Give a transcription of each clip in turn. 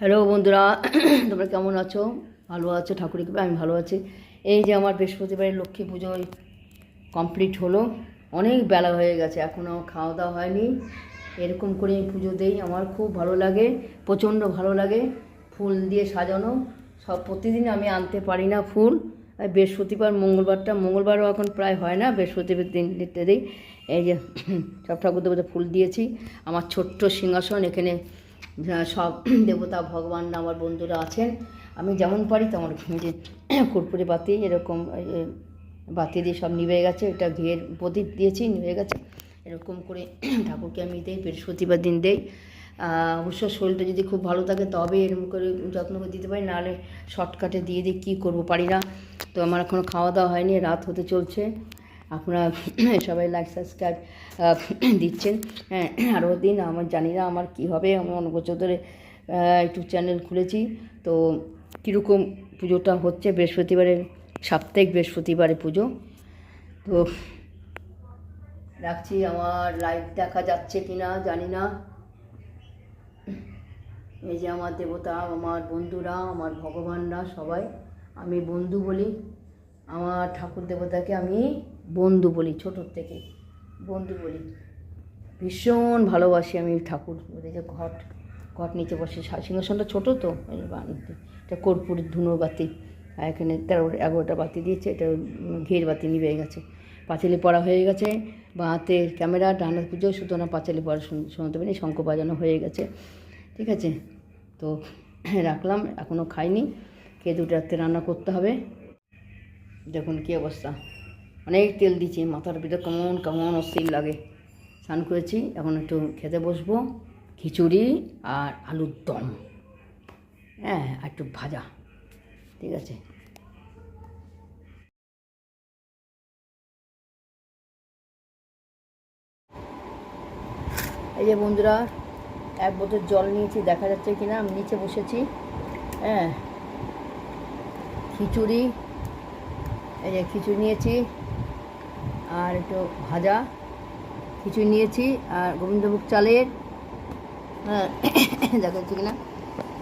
Hello বন্ধুরা, তোমরা কেমন আছো? ভালো আছো? ঠাকুরের কৃপায় আমি ভালো আছি। এই যে আমার বৃহস্পতিবারের লক্ষ্মী পুজো কমপ্লিট হলো। অনেক বেলা হয়ে গেছে এখনও খাওয়া দাওয়া হয়নি। এরকম করে আমি পুজো দেই, আমার খুব ভালো লাগে, প্রচণ্ড ভালো লাগে। ফুল দিয়ে সাজানো, সব প্রতিদিন আমি আনতে পারি না ফুল। আর বৃহস্পতিবার, মঙ্গলবারটা, মঙ্গলবারও এখন প্রায় হয় না, বৃহস্পতিবার দিন দিতে দিই। এই যে, সব ঠাকুর দেবতা ফুল দিয়েছি। আমার ছোট্ট সিংহাসন, এখানে সব দেবতা ভগবান আমার বন্ধুরা আছেন, আমি যেমন পারি তেমন যে কর্পূরে বাতি, এরকম বাতি দিয়ে সব নিভে গেছে, এটা ঘিয়ের প্রদীপ দিয়েছি, নিভে গেছে। এরকম করে ঠাকুরকে আমি দেই, বৃহস্পতিবার দিন দেই। অবশ্য শরীরটা যদি খুব ভালো থাকে তবে এরকম করে যত্ন করে দিতে পারি, নাহলে শর্টকাটে দিয়ে দিই কী করব পারি না। তো আমার এখনও খাওয়া দাওয়া হয়নি, রাত হতে চলছে। আপনারা সবাই লাইক সাবস্ক্রাইব দিচ্ছেন। আরও দিন, আমার জানি না আমার কী হবে। আমি অনেক বছর ধরে ইউটিউব চ্যানেল খুলেছি। তো কীরকম পুজোটা হচ্ছে? বৃহস্পতিবারের, সাপ্তাহিক বৃহস্পতিবারে পুজো। তো রাখছি, আমার লাইভ দেখা যাচ্ছে কি না জানি না। এই যে আমার দেবতা, আমার বন্ধুরা, আমার ভগবানরা সবাই। আমি বন্ধু বলি। আমার ঠাকুর দেবতাকে আমি বন্ধু বলি, ছোটোর থেকে বন্ধু বলি। ভীষণ ভালোবাসি আমি ঠাকুর, ওদের যে ঘট ঘট নিচে বসে সিংহাসনটা ছোটো তো এটা কর্পূরের ধুনোর বাতি, আর এখানে তেরো এগারোটা বাতি দিয়েছে, এটা ঘিয়ের বাতি নিভে গেছে। পাঁচালি পড়া হয়ে গেছে, বা হাতে ক্যামেরা ডানা পুজো সুতরাং পাঁচালি পড়া শুন- শুনতে পারিনি, শঙ্খ বাজানো হয়ে গেছে। ঠিক আছে? তো রাখলাম, এখনও খাইনি কে দুটো রাত্রে রান্না করতে হবে। দেখুন কী অবস্থা। অনেক তেল দিচ্ছি মাথার ভিতরে কেমন কেমন অস্থির লাগে। স্নান করেছি, এখন একটু খেতে বসবো, খিচুড়ি আর আলুর দম। হ্যাঁ আর একটু ভাজা, ঠিক আছে। এই যে বন্ধুরা, এক বোতল জল নিয়েছি, দেখা যাচ্ছে কিনা, আমি নিচে বসেছি। হ্যাঁ খিচুড়ি, এই যে খিচুড়ি নিয়েছি। আর একটু ভাজা খিচুড়ি নিয়েছি আর গোবিন্দভোগ চালের হ্যাঁ দেখা যাচ্ছে কিনা।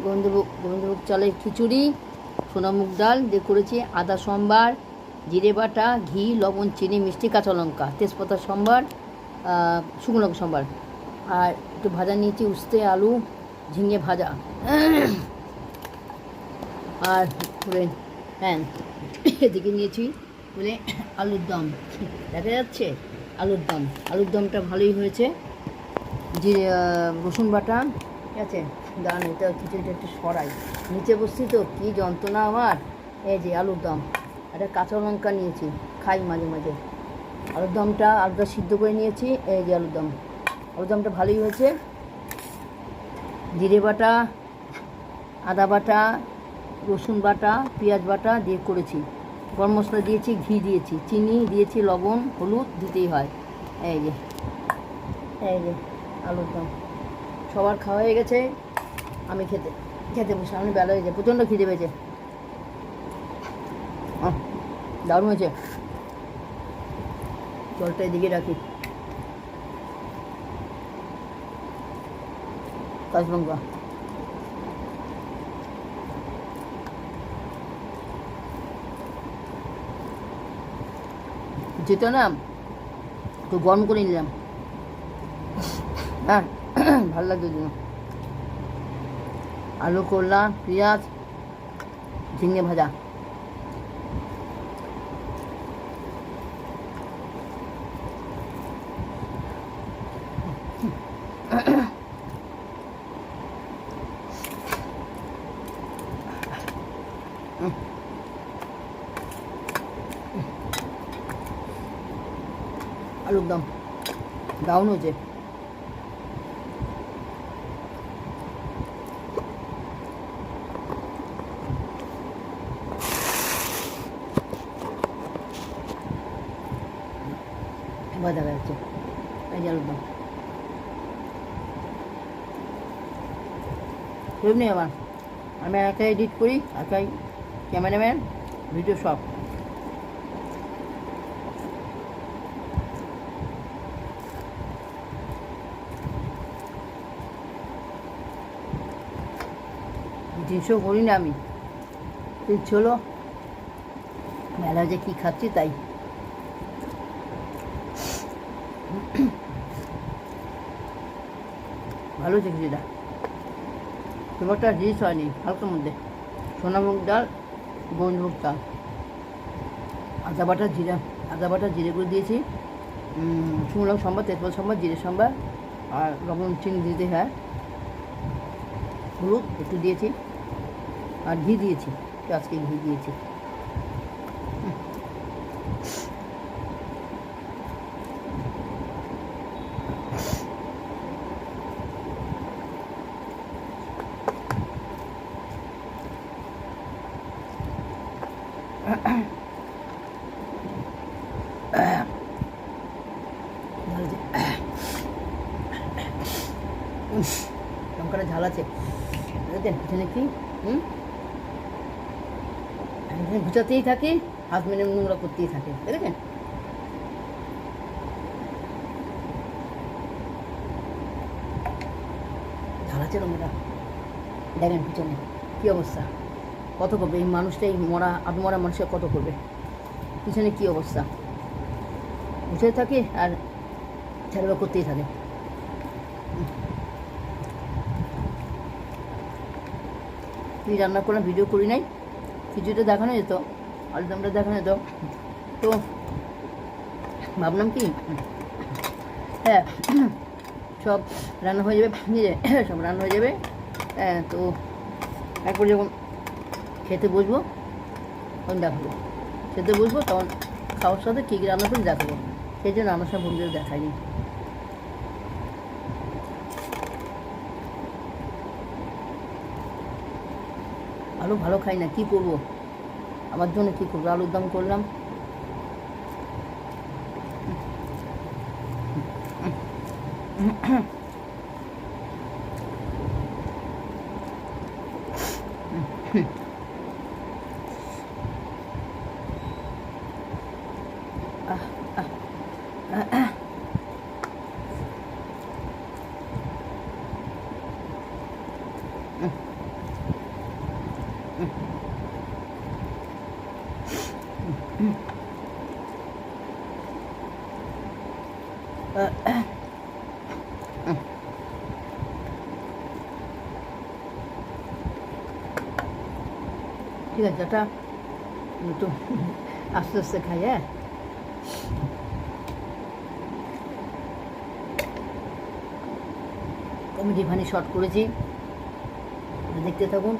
গোবিন্দভোগ গোবিন্দভোগ চালের খিচুড়ি সোনামুগ ডাল দিয়ে করেছি আদা সম্বার, জিরে বাটা, ঘি, লবণ, চিনি, মিষ্টি, কাঁচা লঙ্কা, তেজপাতা সম্বার শুকনো লঙ্কা সম্বার। আর একটু ভাজা নিয়েছি উস্তে আলু, ঝিঙে ভাজা। আর হ্যাঁ এদিকে নিয়েছি বলে আলুর দম। দেখা যাচ্ছে? আলুর দম। আলুর দমটা ভালোই হয়েছে। যে রসুন বাটা, ঠিক আছে? দাঁড়ান, এটা খিচুড়িটা একটু সরাই। নিচে বসছি তো, কী যন্ত্রণা আমার? এই যে, আলুর দম। একটা কাঁচা লঙ্কা নিয়েছি, খাই মাঝে মাঝে। আলুর দমটা আলুটা সিদ্ধ করে নিয়েছি, এই যে আলুর দম। আলুর দমটা ভালোই হয়েছে। জিরে বাটা, আদা বাটা, রসুন বাটা, পেঁয়াজ বাটা দিয়ে করেছি। গরম মশলা দিয়েছি, ঘি দিয়েছি, চিনি দিয়েছি, লবণ, হলুদ দিতেই হয়। এই যে এই যে, আলুর দম। সবার খাওয়া হয়ে গেছে, আমি খেতে খেতে বসে, আমি বেলা হয়েছে প্রচণ্ড খিদে পেয়েছে। দারুণ হয়েছে। জলটা এদিকে রাখি। কাঁচা যেটা না একটু গরম করে নিলাম। হ্যাঁ ভালো লাগছে জন্য আলু, করলা, পেঁয়াজ, ঝিঙে ভাজা। আলুর দম। দারুণ হয়েছে। আমি একাই এডিট করি একাই ক্যামেরাম্যান ভিডিও সব জিনিসও করি না আমি। ইচ্ছে হলো মেলা যে কী খাচ্ছি তাই। ভালো হচ্ছে খুব একটা রিচ হয়নি হালকার মধ্যে। সোনামুখ ডাল গঞ্জমুখ চাল। আদা বাটা, জিরা, আদা বাটা, জিরে গুঁড়ো দিয়েছি। শুকনো সম্বার তেজপাতা সম্বার জিরে সম্বার আর লবণ, চিনি দিতে হয়। হলুদ একটু দিয়েছি। আর ঘি দিয়েছি একটু আজকে ঘি দিয়েছি। ঝাল আছে। উফ, লঙ্কাটা ঝাল আছে দেখেন পিছনে কি? হুম? গুছাতেই থাকে হাত মেরে নোংরা করতেই থাকে দেখেন? আছে লঙ্কাটা দেখেন পিছনে, কী অবস্থা? কত করবে? এই মানুষটা এই মরা, আধমরা মানুষের কত করবে? পিছনে কী অবস্থা? বসে থাকে আর ছেলেবা করতেই থাকে। কি রান্না করলাম ভিডিও করি নাই। কিছুটা দেখানো যেত, আলুদমটা দেখানো যেত। তো ভাবলাম কি হ্যাঁ সব রান্না হয়ে যাবে নিজে সব রান্না হয়ে যাবে। হ্যাঁ তো একবার যখন খেতে বসবো, তখন দেখাবো। খেতে বসবো, তখন খাওয়ার সাথে কী কী রান্না করি দেখাবো। সেই জন্য আমার সব বন্ধুদের দেখাইনি। আলু ভালো খাই না কি করব? আমার জন্য কি করব? আলুর দাম করলাম। আহ, ঠিক আছে এটা একটু আস্তে আস্তে খাই হ্যাঁ? কমেডি ফানি শর্ট করেছি দেখতে থাকুন।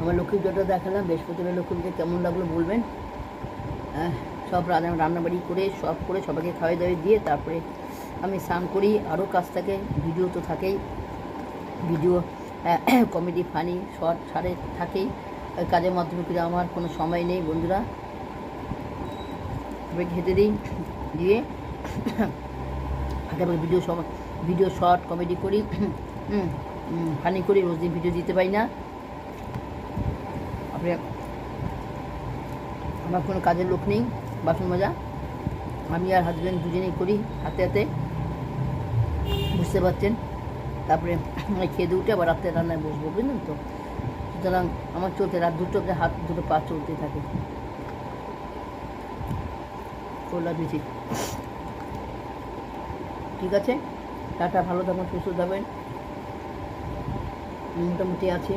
আমার লক্ষ্মী পুজোটা দেখালাম বৃহস্পতিবার লক্ষ্মী পুজো কেমন লাগল বলবেন। আহ, সব রান্না রান্নাবাড়ি করে সব করে সবাইকে খাওয়াই দাওয়াই দিয়ে তারপরে আমি স্নান করি, আরও কাজ থাকে, ভিডিও তো থাকেই। ভিডিও কমেডি ফানি শর্ট ছাড়ে থাকেই কাজের মাধ্যমে কিন্তু আমার কোনো সময় নেই, বন্ধুরা। তবে খেতে দিই, দিয়ে আগে ভিডিও সব ভিডিও শর্ট কমেডি করি। ফানি করি, রোজ দিন ভিডিও দিতে পারি না। তারপরে আমার কোনো কাজের লোক নেই, বাসন মাজা। আমি আর হাজব্যান্ড দুজনেই করি, হাতে হাতে। বুঝতে পারছেন? তারপরে খেয়ে দিয়ে উঠে আবার রাত্রে রান্নায় বসবো, বুঝলেন তো? সুতরাং আমার চলতে রাত দুটো হাত দুটো পা চলতে থাকে। করলাম বেশি ঠিক আছে? টাটা, ভালো থাকুন, সুস্থ থাকবেন মোটামুটি আছি।